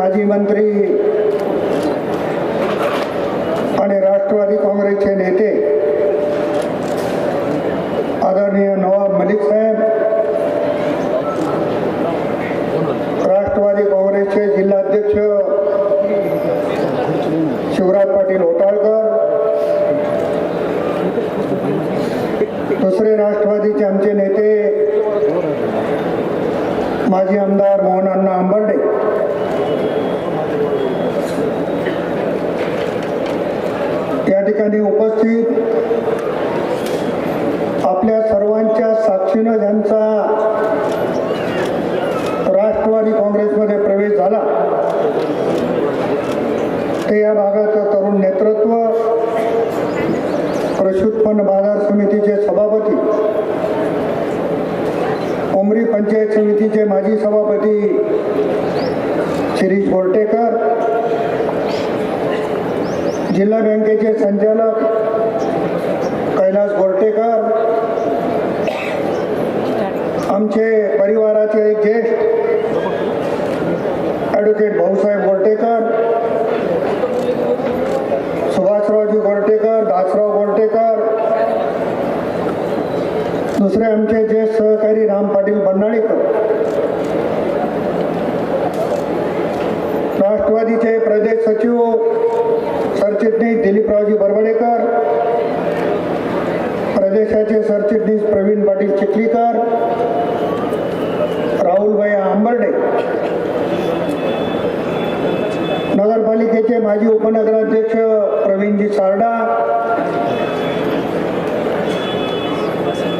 माजी मंत्री आणि राष्ट्रवादी काँग्रेसचे नेते आदरणीय नवाब मलिक साहेब राष्ट्रवादी काँग्रेसचे जिल्हाध्यक्ष शिवराज पाटील होटाळकर दुसरे राष्ट्रवादीचे आमचे नेते माजी आमदार मोहन अण्णा आंबर्डे या ठिकाणी उपस्थित आपल्या सर्वांच्या साक्षीनं ज्यांचा राष्ट्रवादी काँग्रेसमध्ये प्रवेश झाला ते या भागाचं तरुण नेतृत्व कृषी उत्पन्न बाजार समितीचे सभापती उमरी पंचायत समितीचे माजी सभापती शिरीष बोर्टेकर जिल्हा बँकेचे संचालक कैलास बोर्टेकर आमचे प्रवीणजी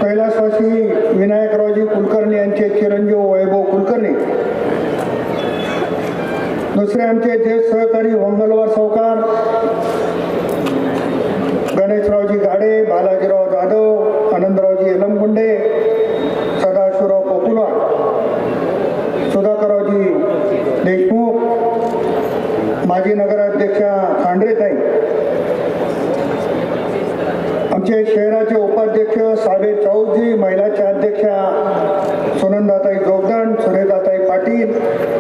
कैलासवासी विनायकरावजी कुलकर्णी यांचे चिरंजीव वैभव कुलकर्णी. दुसरे आमचे ज्येष्ठ सहकारी मंगलवार सावकार गणेशरावजी गाडे बालाजीराव जाधव आनंदरावजी एलमगुंडे Thank you.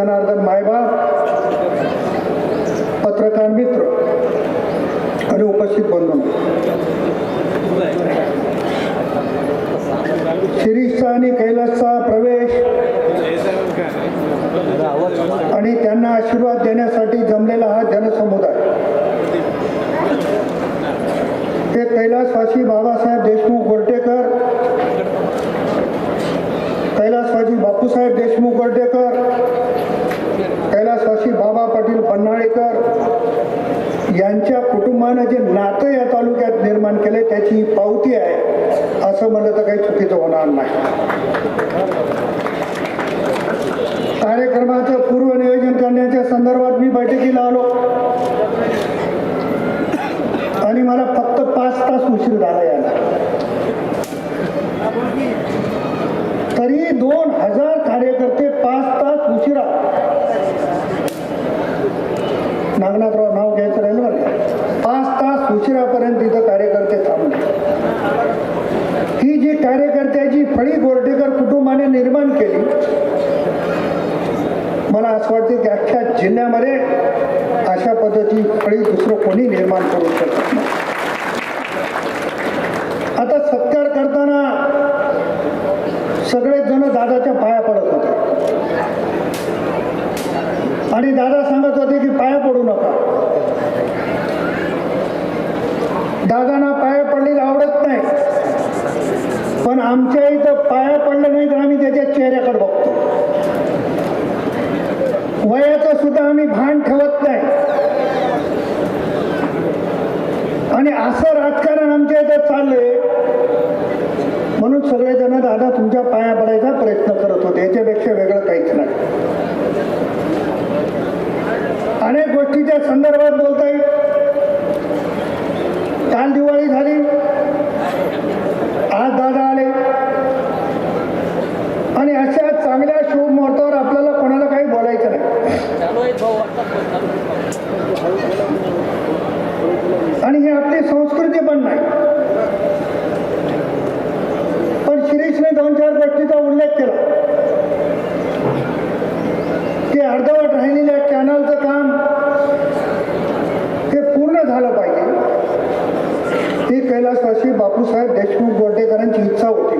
जनार्दन मायबाप पत्रकार मित्र आणि उपस्थित बंधू. शिरीषचा आणि कैलासचा प्रवेश आणि त्यांना आशीर्वाद देण्यासाठी जमलेला हा जनसमुदाय. ते कैलासवासी बाबासाहेब देशमुख गोर्टेकर कैलासवासी बापूसाहेब देशमुख गोर्टेकर कैलासवासी बाबा पाटील पन्हाळेकर यांच्या कुटुंबानं जे नातं या तालुक्यात निर्माण केले त्याची पावती आहे. असं म्हणलं तर काही चुकीचं होणार नाही. कार्यक्रमाचं पूर्वनियोजन करण्याच्या संदर्भात मी बैठकीला आलो. आणि मला फक्त पाच तास उशीर झाला याला तरी दोन हजार कार्यकर्ते पाच तास उशिरा. नागनाथराव नाव घ्यायचं राहिलं बरं का? पाच तास उशिरापर्यंत तिथं कार्यकर्ते थांबले. ही जी कार्यकर्त्याची फळी गोरटेकर कुटुंबाने निर्माण केली मला असं वाटतं की अख्ख्या जिल्ह्यामध्ये अशा पद्धतीची फळी दुसरं कोणी निर्माण करू शकत नाही. आता सत्कार करताना सगळेच जण दादाच्या पाया पडत होते. आणि दादा सांगत होते की पाया पडू नका. दादांना पाया पडलेलं आवडत नाही. पण आमच्या इथं पाया पडलं नाही तर आम्ही त्याच्या चेहऱ्याकडे बघतो. वयाचं सुद्धा आम्ही भान ठेवत नाही. आणि असं राजकारण आमच्या इथं चाललंय. म्हणून सगळेजण दादा तुमच्या पाया पडायचा प्रयत्न करत होते. याच्यापेक्षा वेगळं काहीच नाही. अनेक गोष्टीच्या संदर्भात बोलतो. अशी बापूसाहेब देशमुख बोर्डेकरांची इच्छा होती.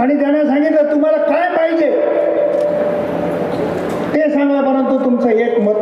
आणि त्याने सांगितलं तुम्हाला काय पाहिजे? ते सांगा परंतु तुमचं एक मत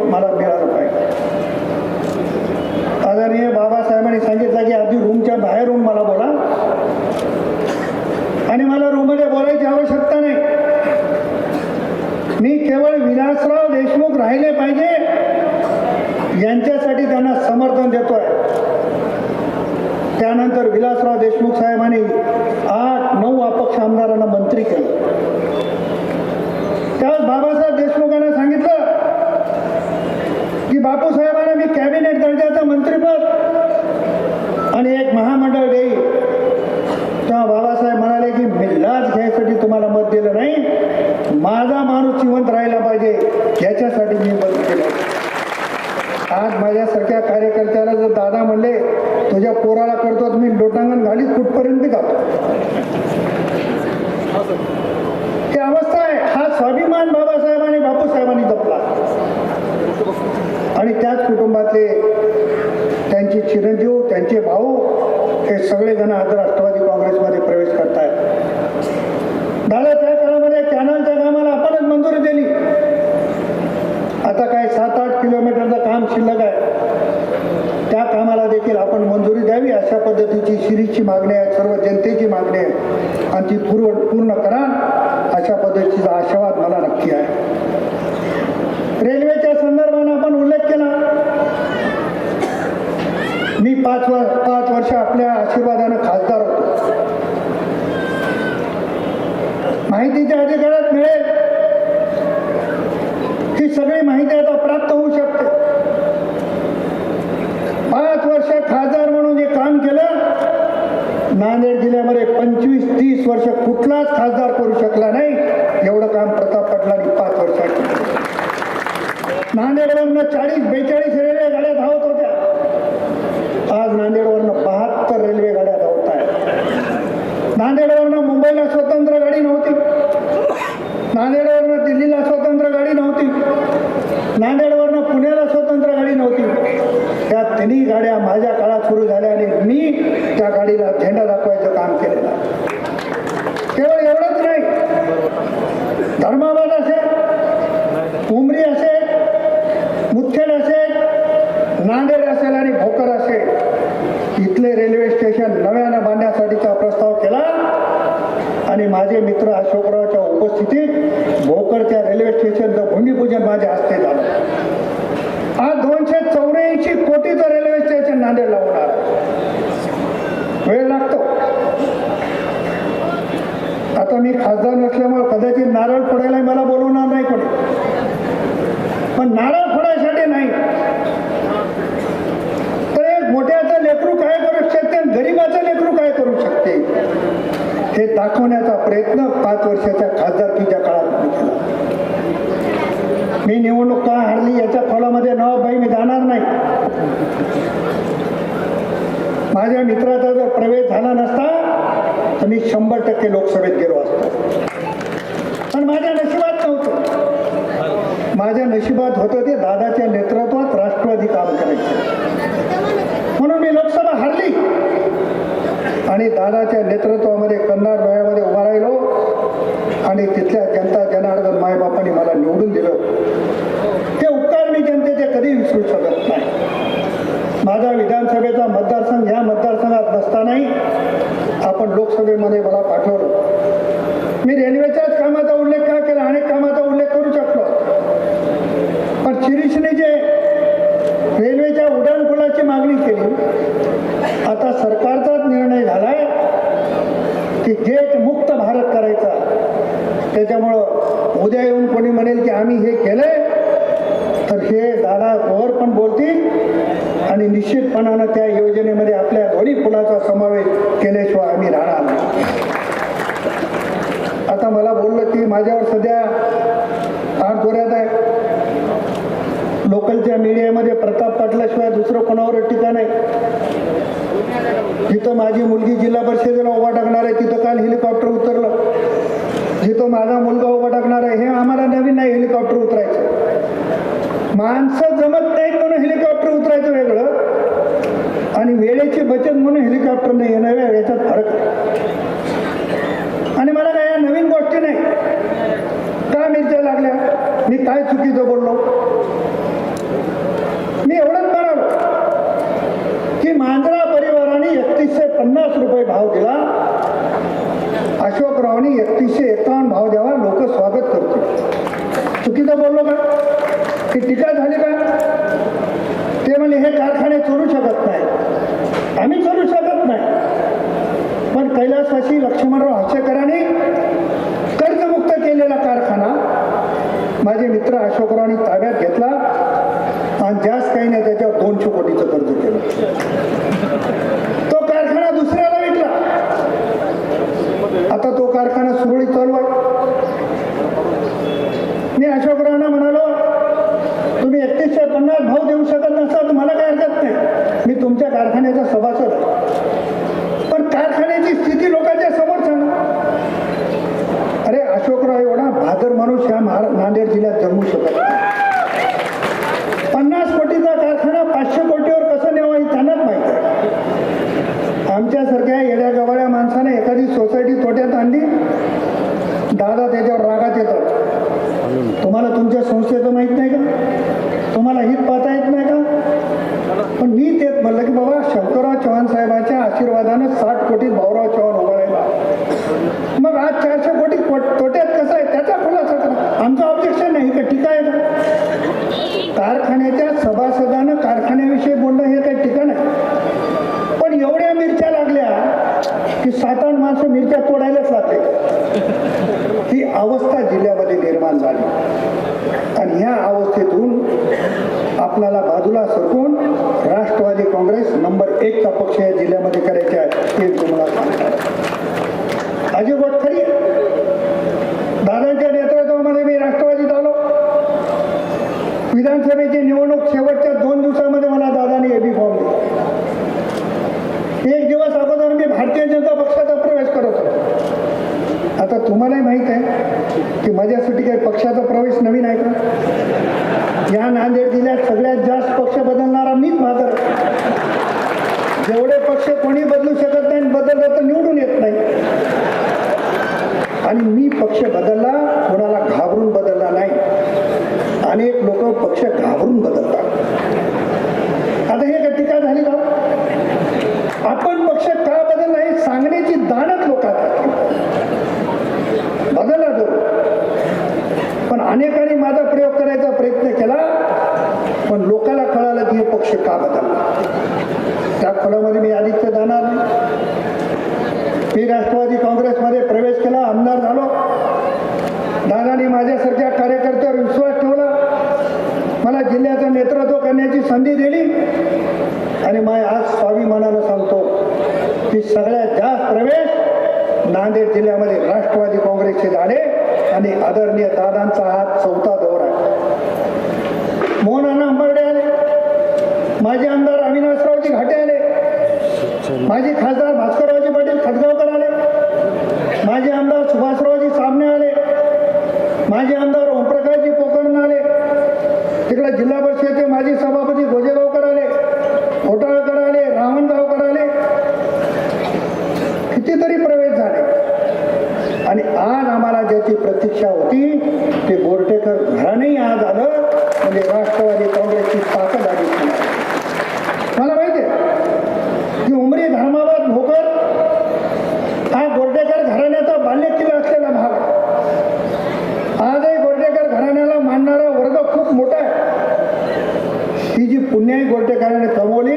मंत्रिपद शिरीची मागणी आहे सर्व जनतेची मागणी आहे. आणि ती पूर्ण पूर्ण करा अशा पद्धतीचा आशावाद मला नक्की आहे. पंचवीस तीस वर्ष कुठलाच खासदार करू शकला नाही. एवढं काम प्रताप पाटलांनी पाच वर्षात नांदेडवरून चाळीस बेचाळीस दाखवण्याचा प्रयत्न पाच वर्षाच्या खासदारकीच्या काळात मी केला. मी निवडणूक का हारली याच्या खोलामध्ये नवाबाई मी जाणार नाही. माझ्या मित्राचा जर प्रवेश झाला नसता तर मी शंभर टक्के लोकसभेत गेलो असतो. पण माझ्या नशिबात नव्हतं. माझ्या नशिबात होतं ते दादाच्या नेतृत्वात राष्ट्रवादी काम करत म्हणून मी लोकसभा हरली आणि दादाच्या नेतृत्वामध्ये कन्नड डोळ्यामध्ये उभा राहिलो. आणि तिथल्या जनता जनार्दन मायबापांनी मला निवडून दिलं. ते उपकार मी जनतेचे कधी विसरू शकत नाही. माझा विधानसभेचा मतदारसंघ ह्या मतदारसंघात नसतानाही आपण लोकसभेमध्ये मला पाठवलं. मी रेल्वेच्याच कामाचा उल्लेख का केला? अनेक कामाचा उल्लेख करू शकलो. पण शिरीषने जे रेल्वेच्या उड्डाणपुलाची मागणी केली. आता सरकारचाच निर्णय झालाय की गेट मुक्त भारत करायचा. त्याच्यामुळं उद्या येऊन कोणी म्हणेल की आम्ही हे केलंय तर हे दादा वर पण बोलतील आणि निश्चितपणानं त्या योजनेमध्ये आपल्या दोन्ही पुलाचा समावेश केल्याशिवाय आम्ही राहणार नाही. आता मला बोललं की माझ्यावर सध्या आठ जोऱ्यात आहे मीडियामध्ये प्रताप पाटलाशिवाय दुसरं कोणावर टीका नाही. जिथं माझी मुलगी जिल्हा परिषदेला उभा टाकणार आहे तिथं काल हेलिकॉप्टर उतरलं. जिथं माझा मुलगा उभा टाकणार आहे हे आम्हाला नवीन नाही हेलिकॉप्टर उतरायचं. माणसं जमत नाहीत म्हणून हेलिकॉप्टर उतरायचं वेगळं. आणि वेळेची बचत म्हणून हेलिकॉप्टर नाही येणं वेगळं याच्यात फरक आहे. आणि मला काय या नवीन गोष्टी नाही. का मिरच्या लागल्या? मी काय चुकीचं बोललो मी एवढंच म्हणालो की मांजरा परिवाराने एकतीसशे पन्नास रुपये भाव दिला. अशोकरावने एकतीसशे एकावन्न भाव द्यावा लोक स्वागत करतील. चुकीचं बोललो का? ती टीका झाली का ते म्हणजे हे कारखाने चोरू शकत नाही आम्ही चोरू शकत नाही पण कैलासवासी लक्ष्मणराव हसेकरांनी कर्जमुक्त केलेला कारखाना माझे मित्र अशोकरावांनी ताब्यात घेतला आणि जास्त काही नाही त्याच्यावर दोनशे कोटीचं कर्ज केलं तो कारखाना दुसऱ्याला विकला आता तो कारखाना सुरळीत चालू आहे मी अशोकरावांना म्हणालो तुम्ही एकतीसशे पन्नास भाव देऊ शकत नसाल तर मला काय हरकत नाही मी तुमच्या कारखान्याचा सभासद आहे पण कारखान्याची स्थिती लोकांच्या समोर सांगा. अरे अशोकराव एवढा भादर माणूस ह्या नांदेड जिल्ह्यात जन्मू शकत नाही पन्नास कोटीचा कारखाना पाचशे कोटीवर कसं न्यावं हे त्यांनाच माहिती आहे आमच्यासारख्या येड्या गवाड्या माणसाने एखादी सोसायटी तोट्यात आणली दादा त्याच्यावर रागात येतात तुम्हाला तुमच्या संस्थेचं माहीत नाही का तुम्हाला हित पाहता येत नाही का पण मी तेच म्हणलं की बाबा शंकरराव चव्हाण साहेबांच्या आशीर्वादानं साठ कोटीत भाऊराव चव्हाण उभा राहिला मग आज चारशे कोटी कोट- तोट्यात कसं आहे त्याचा खुलासा करा आमचं ऑब्जेक्शन नाही का टीका आहे का कारखान्याच्या सभासदानं कारखान्याविषयी बोलणं हे काही टीका नाही पण एवढ्या मिरच्या लागल्या की सात आठ माणसं मिरच्या तोडायलाच लागले ही अवस्था जिल्ह्यामध्ये निर्माण झाली आणि ह्या अवस्थेतून आपल्याला बाजूला सरकून राष्ट्रवादी काँग्रेस नंबर एकचा पक्ष या जिल्ह्यामध्ये करायचे आहे. अनेकांनी माझा प्रयोग करायचा प्रयत्न केला पण लोकांना कळालं की हे पक्ष का बदलला. त्या फळामध्ये मी आदित्य जाणार नाही. मी राष्ट्रवादी काँग्रेसमध्ये प्रवेश केला आमदार झालो. दादानी माझ्यासारख्या कार्यकर्त्यावर विश्वास ठेवला. मला जिल्ह्याचं नेतृत्व करण्याची संधी दिली. आणि माय आज स्वाभिमानानं सांगतो की सगळ्यात जास्त प्रवेश नांदेड जिल्ह्यामध्ये राष्ट्रवादी काँग्रेसचे झाले. आणि आदरणीय दादांचा हा चौथा दौर आहे. मोहन अंबर्डे आले. माझे आमदार अविनाशरावजी घाटे आले. माझे खासदार भास्कररावजी पाटील खटगावकर आले. माझे आमदार सुभाषरावजी सामने आले. माझे आमदार ओमप्रकाशजी कोकण आले. तिकडे जिल्हा परिषदेचे माजी सभापती गोजेगावकर आले. घोटाळकर आले रावणगावकर आले कितीतरी प्रवेश झाले आणि आज आम्हाला अपेक्षा होती ते बोर्टेकर घराणेही आज आलं म्हणजे राष्ट्रवादी काँग्रेसची ताकद आली. मला माहिती आहे की उमरी धर्माबाद भोकर हा बोर्डेकर घराण्याचा बाल्य किल्ला असलेला भाग आजही बोर्डेकर घराण्याला मानणारा वर्ग खूप मोठा आहे. ही जी पुण्याही गोर्डेकरांनी कमवली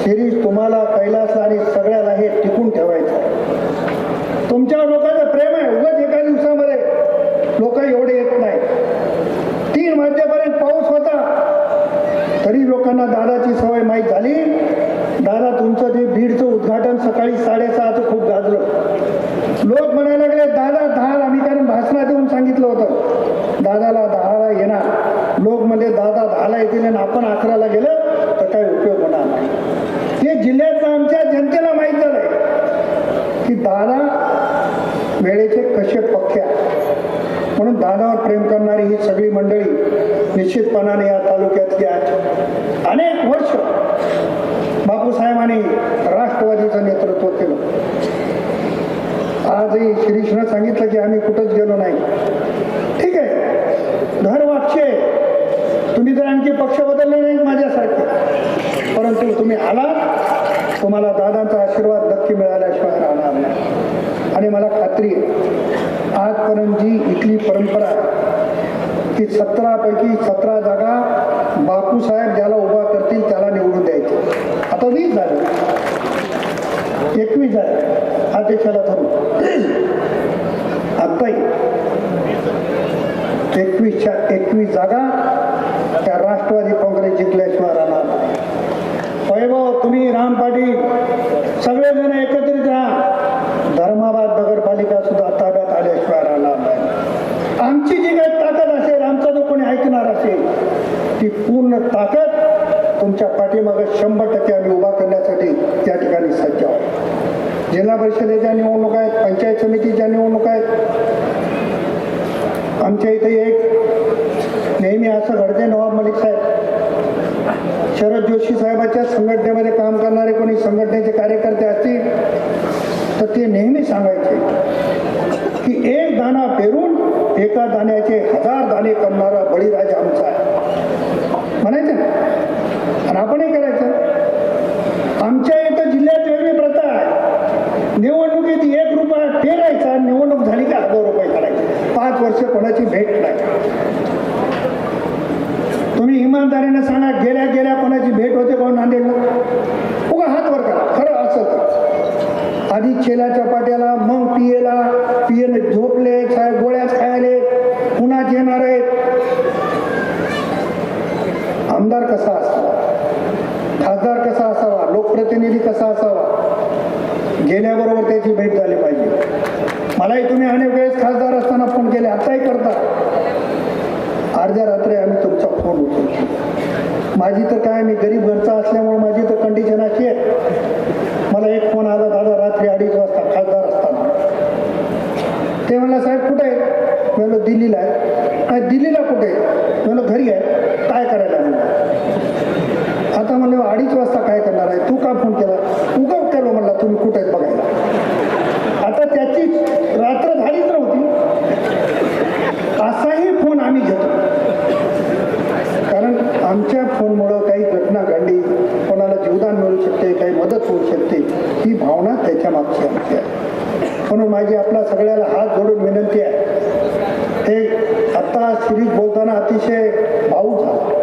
सिरीज तुम्हाला कैलास आणि सगळ्याला हे टिकून ठेवायचं आहे तुमच्या लोकांचं प्रेम आहे उगाच एका दिवसामध्ये लोक एवढे येत नाही तीन वाजेपर्यंत पाऊस होता तरी लोकांना दादाची सवय माहीत झाली दादा तुमचं ते बीडचं उद्घाटन सकाळी साडेसहाचं खूप गाजलं लोक म्हणायला लागले दादा दहाला आम्ही कारण भाषणात येऊन सांगितलं होतं दादाला दहाला येणार लोक म्हणजे दादा दहाला येतील आणि आपण अकराला गेलं तर काही उपयोग होणार नाही हे जिल्ह्यातलं आमच्या जनतेला माहीत झालंय की दादा वेळेचे कसे पक्क्या म्हणून दादावर प्रेम करणारी ही सगळी मंडळी निश्चितपणाने या तालुक्यातली आहेत. अनेक वर्ष बापूसाहेबांनी राष्ट्रवादीचं नेतृत्व केलं. आजही शिरीषनं सांगितलं की आम्ही कुठंच गेलो नाही. ठीक आहे. घर वागशे तुम्ही तर आणखी पक्ष बदलले नाहीत माझ्यासारखे. परंतु तुम्ही आलात. तुम्हाला दादांचा आशीर्वाद नक्की मिळाल्याशिवाय राहणार नाही. आणि मला खात्री आहे आजपर्यंत जी इथली परंपरा की सतरापैकी सतरा जागा बापूसाहेब ज्याला उभा करतील त्याला निवडून द्यायचे. आता वीस झाले. एकवीस झाले. हा देशाला ठरवू आत्ताही एकवीसच्या एकवीस जागा त्या राष्ट्रवादी काँग्रेस जिंकल्याशिवाय राहणार नाही. वैभव तुम्ही राम पाटील सगळेजण एकत्रित राहा धर्माबाद नगरपालिका सुद्धा ताब्यात आल्याशिवाय राहणार नाही आमची जी काही ताकद असेल आमचा जो कोणी ऐकणार असेल ती पूर्ण ताकद तुमच्या पाठीमागे शंभर टक्के आम्ही उभा करण्यासाठी त्या ठिकाणी सज्ज आहोत जिल्हा परिषदेच्या निवडणुका आहेत पंचायत समितीच्या निवडणुका आहेत आमच्या इथे एक नेहमी असं घडते नवाब मलिक साहेब शरद जोशी साहेबाच्या संघटनेमध्ये काम करणारे कोणी संघटनेचे कार्यकर्ते असतील तर ते नेहमी सांगायचे की एक दाणा पेरून एका दाण्याचे हजार दाणे करणारा बळीराज आमचा आहे. म्हणायचं ना? आणि आपणही करायचं. आमच्या इथं जिल्ह्यात वेगळी प्रथा आहे. निवडणुकीत फेरायचा निवडणूक झाली का? हजार रुपये काढायचे. पाच वर्ष कोणाची भेट नाही. तुम्ही इमानदारीने सांगा गेल्या गेल्या कोणाची भेट होते कोण हो नांदेडला? उगा हात वर करा. खरं असं तर आधी चेलाच्या पाट्याला मग पियेला पियेने झोपले साहेब गोळ्याच खायले पुन्हा येणार आहेत आमदार कसा असावा खासदार कसा असावा लोकप्रतिनिधी कसा असावा गेल्याबरोबर त्याची भेट झाली पाहिजे मलाही तुम्ही अनेक वेळेस खासदार असताना फोन केले आताही करता अर्ध्या रात्री आम्ही तुमचा फोन उचलतो माझी तर काय मी गरीब घरचा असल्यामुळे माझी तर कंडिशन अशी आहे मला एक फोन आला दादा रात्री अडीच वाजता खासदार असताना ते म्हणलं साहेब कुठे आहे मी म्हणलं दिल्लीला आहे काय दिल्लीला कुठे? म्हणलं घरी आहे. काय करायला म्हणलं आता म्हणलं अडीच वाजता काय करणार आहे? तू का फोन केला? उगम केलो म्हणला तुम्ही कुठे आहेत बघायला आता त्याची रात्र झालीच नव्हती. असाही फोन आम्ही घेतो. कारण आमच्या फोनमुळं काही घटना घडली कोणाला जीवदान मिळू शकते काही मदत होऊ शकते ही भावना त्याच्या मागची आमची आहे. म्हणून माझी आपल्या सगळ्याला हात जोडून विनंती आहे हे आत्ता सिरीज बोलताना अतिशय भाऊ झाला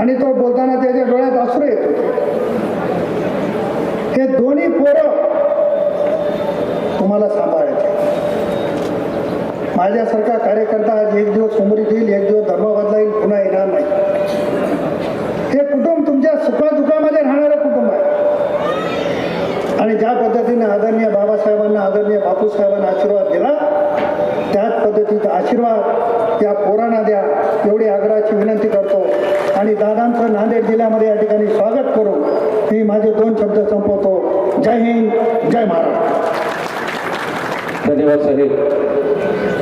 आणि तो बोलताना त्याच्या डोळ्यात अश्रू येत होते हे दोन्ही पोरं तुम्हाला सांभाळायचे. माझ्यासारखा कार्यकर्ता आज एक दिवस उमरीत येईल एक दिवस धर्माबादला येईल पुन्हा येणार नाही. हे कुटुंब तुमच्या सुखादुखामध्ये राहणारं कुटुंब आहे. आणि ज्या पद्धतीने आदरणीय बाबासाहेबांना आदरणीय बापूसाहेबांना आशीर्वाद दिला त्याच पद्धतीचा आशीर्वाद त्या पोरांना द्या. एवढी आग्रहाची विनंती करतो. आणि दादांचं नांदेड जिल्ह्यामध्ये या ठिकाणी स्वागत करून मी माझे दोन शब्द संपवतो. जय हिंद जय महाराष्ट्र. धन्यवाद साहेब.